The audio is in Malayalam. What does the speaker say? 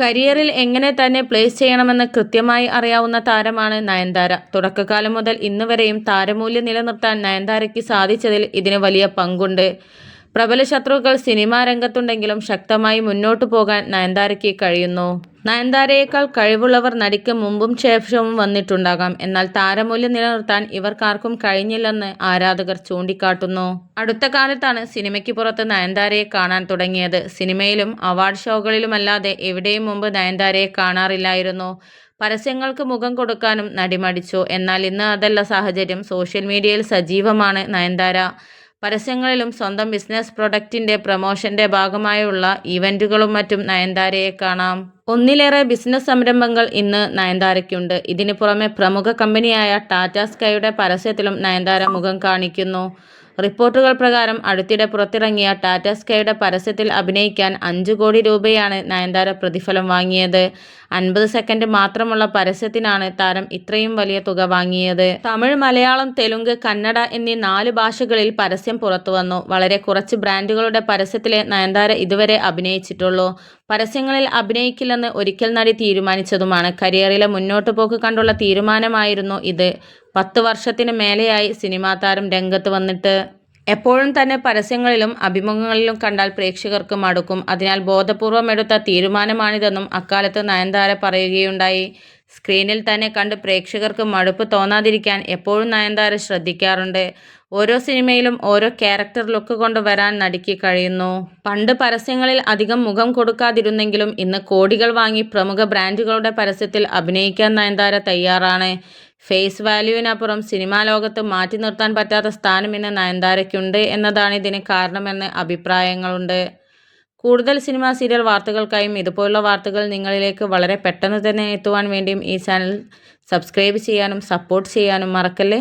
കരിയറിൽ എങ്ങനെ തന്നെ പ്ലേസ് ചെയ്യണമെന്ന് കൃത്യമായി അറിയാവുന്ന താരമാണ് നയൻതാര. തുടക്കകാലം മുതൽ ഇന്നുവരെയും താരമൂല്യം നിലനിർത്താൻ നയൻതാരയ്ക്ക് സാധിച്ചതിൽ ഇതിന് വലിയ പങ്കുണ്ട്. പ്രബല ശത്രുക്കൾ സിനിമാ രംഗത്തുണ്ടെങ്കിലും ശക്തമായി മുന്നോട്ടു പോകാൻ നയൻതാരയ്ക്ക് കഴിയുന്നു. നയൻതാരയേക്കാൾ കഴിവുള്ളവർ നടിക്ക് മുമ്പും ശേഷവും വന്നിട്ടുണ്ടാകാം. എന്നാൽ താരമൂല്യം നിലനിർത്താൻ ഇവർക്കാർക്കും കഴിഞ്ഞില്ലെന്ന് ആരാധകർ ചൂണ്ടിക്കാട്ടുന്നു. അടുത്ത കാലത്താണ് സിനിമയ്ക്ക് പുറത്ത് നയൻതാരയെ കാണാൻ തുടങ്ങിയത്. സിനിമയിലും അവാർഡ് ഷോകളിലുമല്ലാതെ എവിടെയും മുമ്പ് നയൻതാരയെ കാണാറില്ലായിരുന്നു. പരസ്യങ്ങൾക്ക് മുഖം കൊടുക്കാനും നടി മടിച്ചു എന്നാൽ ഇന്ന് അതല്ല സാഹചര്യം. സോഷ്യൽ മീഡിയയിൽ സജീവമാണ് നയൻതാര. പരസ്യങ്ങളിലും സ്വന്തം ബിസിനസ് പ്രൊഡക്റ്റിന്റെ പ്രമോഷന്റെ ഭാഗമായുള്ള ഇവന്റുകളും മറ്റും നയൻതാരയെ കാണാം. ഒന്നിലേറെ ബിസിനസ് സംരംഭങ്ങൾ ഇന്ന് നയൻതാരയ്ക്കുണ്ട്. ഇതിനു പുറമെ പ്രമുഖ കമ്പനിയായ ടാറ്റ സ്കൈയുടെ പരസ്യത്തിലും നയൻതാര മുഖം കാണിക്കുന്നു. റിപ്പോർട്ടുകൾ പ്രകാരം അടുത്തിടെ പുറത്തിറങ്ങിയ ടാറ്റ സ്കൈയുടെ പരസ്യത്തിൽ അഭിനയിക്കാൻ അഞ്ചു കോടി രൂപയാണ് നയൻതാര പ്രതിഫലം വാങ്ങിയത്. അൻപത് സെക്കൻഡ് മാത്രമുള്ള പരസ്യത്തിനാണ് താരം ഇത്രയും വലിയ തുക വാങ്ങിയത്. തമിഴ് മലയാളം തെലുങ്ക് കന്നഡ എന്നീ നാല് ഭാഷകളിൽ പരസ്യം പുറത്തുവന്നു വളരെ കുറച്ച് ബ്രാൻഡുകളുടെ പരസ്യത്തിലെ നയൻതാര ഇതുവരെ അഭിനയിച്ചിട്ടുള്ളൂ. പരസ്യങ്ങളിൽ അഭിനയിക്കില്ലെന്ന് ഒരിക്കൽ നടി തീരുമാനിച്ചതുമാണ്. കരിയറിലെ മുന്നോട്ടു പോക്ക് കണ്ടുള്ള തീരുമാനമായിരുന്നു ഇത്. പത്ത് വർഷത്തിന് മേലെയായി സിനിമാ താരം രംഗത്ത് വന്നിട്ട്. എപ്പോഴും തന്നെ പരസ്യങ്ങളിലും അഭിമുഖങ്ങളിലും കണ്ടാൽ പ്രേക്ഷകർക്ക് മടുക്കും. അതിനാൽ ബോധപൂർവം എടുത്ത തീരുമാനമാണിതെന്നും അക്കാലത്ത് നയൻതാര പറയുകയുണ്ടായി. സ്ക്രീനിൽ തന്നെ കണ്ട് പ്രേക്ഷകർക്ക് മടുപ്പ് തോന്നാതിരിക്കാൻ എപ്പോഴും നയൻതാര ശ്രദ്ധിക്കാറുണ്ട്. ഓരോ സിനിമയിലും ഓരോ ക്യാരക്ടർ ലുക്ക് കൊണ്ട് വരാൻ നടിക്ക് കഴിയുന്നു. പണ്ട് പരസ്യങ്ങളിൽ അധികം മുഖം കൊടുക്കാതിരുന്നെങ്കിലും ഇന്ന് കോടികൾ വാങ്ങി പ്രമുഖ ബ്രാൻഡുകളുടെ പരസ്യത്തിൽ അഭിനയിക്കാൻ നയൻതാര തയ്യാറാണ്. ഫേസ് വാല്യൂവിനപ്പുറം സിനിമാ ലോകത്ത് മാറ്റി നിർത്താൻ പറ്റാത്ത സ്ഥാനം ഇന്ന് നയൻതാരയ്ക്കുണ്ട് എന്നതാണ് ഇതിന് കാരണമെന്ന് അഭിപ്രായങ്ങളുണ്ട്. കൂടുതൽ സിനിമ സീരിയൽ വാർത്തകൾക്കായും ഇതുപോലുള്ള വാർത്തകൾ നിങ്ങളിലേക്ക് വളരെ പെട്ടെന്ന് തന്നെ എത്തുവാൻ വേണ്ടിയും ഈ ചാനൽ സബ്സ്ക്രൈബ് ചെയ്യാനും സപ്പോർട്ട് ചെയ്യാനും മറക്കല്ലേ?